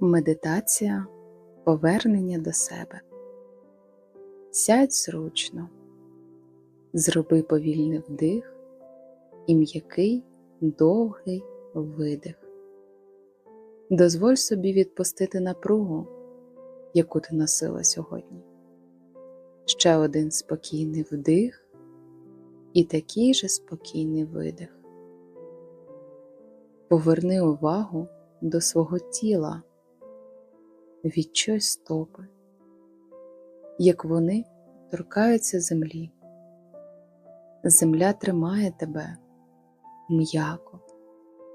Медитація повернення до себе. Сядь зручно, зроби повільний вдих і м'який довгий видих. Дозволь собі відпустити напругу, яку ти носила сьогодні. Ще один спокійний вдих і такий же спокійний видих. Поверни увагу до свого тіла відчуй стопи, як вони торкаються землі. Земля тримає тебе м'яко,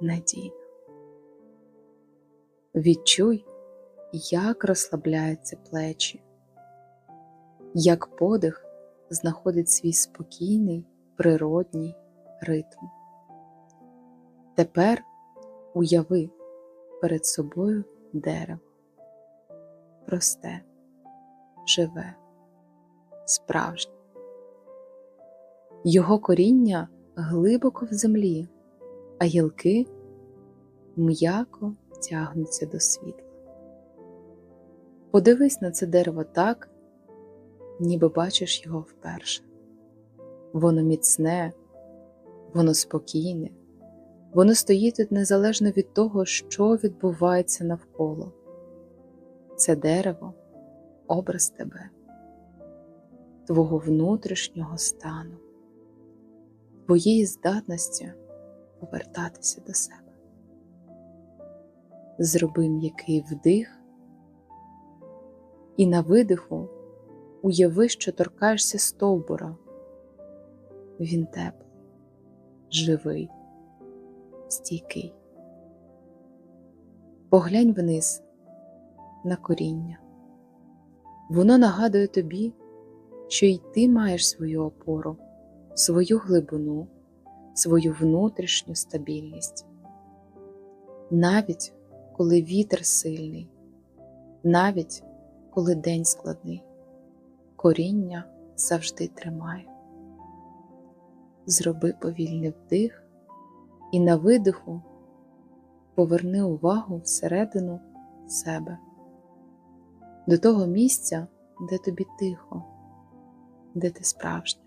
надійно. Відчуй, як розслабляються плечі, як подих знаходить свій спокійний природній ритм. Тепер уяви перед собою дерево просте, живе, справжнє. Його коріння глибоко в землі, а гілки м'яко тягнуться до світла. Подивись на це дерево так, ніби бачиш його вперше. Воно міцне, воно спокійне, воно стоїть незалежно від того, що відбувається навколо це дерево, образ тебе, твого внутрішнього стану, твоєї здатності повертатися до себе. Зроби м'який вдих і на видиху уяви, що торкаєшся стовбура. Він теплий, живий, стійкий. Поглянь вниз на коріння. Воно нагадує тобі, що й ти маєш свою опору, свою глибину, свою внутрішню стабільність. Навіть коли вітер сильний, навіть коли день складний, коріння завжди тримає. Зроби повільний вдих і на видиху поверни увагу всередину себе до того місця, де тобі тихо, де ти справжня,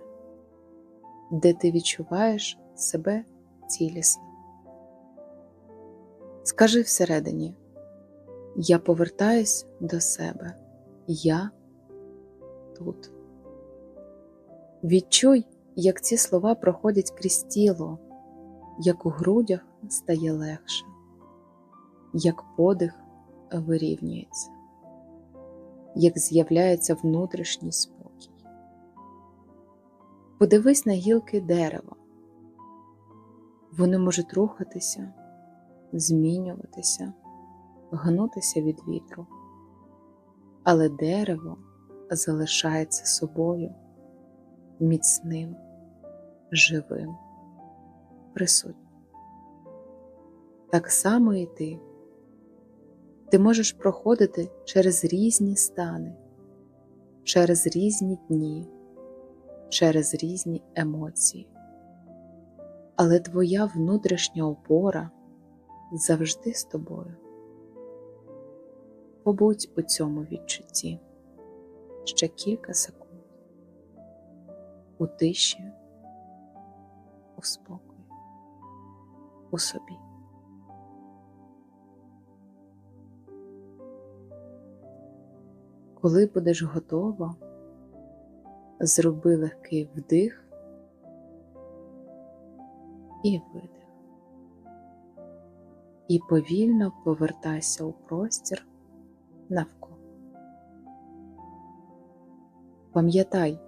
де ти відчуваєш себе цілісно. Скажи всередині, я повертаюсь до себе, я тут. Відчуй, як ці слова проходять крізь тіло, як у грудях стає легше, як подих вирівнюється як з'являється внутрішній спокій. Подивись на гілки дерева. Вони можуть рухатися, змінюватися, гнутися від вітру, але дерево залишається собою міцним, живим, присутнім. Так само і ти ти можеш проходити через різні стани, через різні дні, через різні емоції. Але твоя внутрішня опора завжди з тобою. Побудь у цьому відчутті ще кілька секунд, у тиші, у спокої, у собі. Коли будеш готова, зроби легкий вдих і видих. І повільно повертайся у простір навколо. Пам'ятай,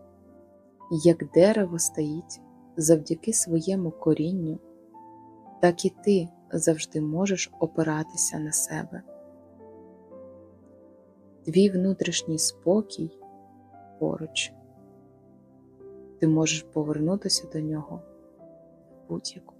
як дерево стоїть завдяки своєму корінню, так і ти завжди можеш опиратися на себе твій внутрішній спокій поруч. Ти можеш повернутися до нього в будь-яку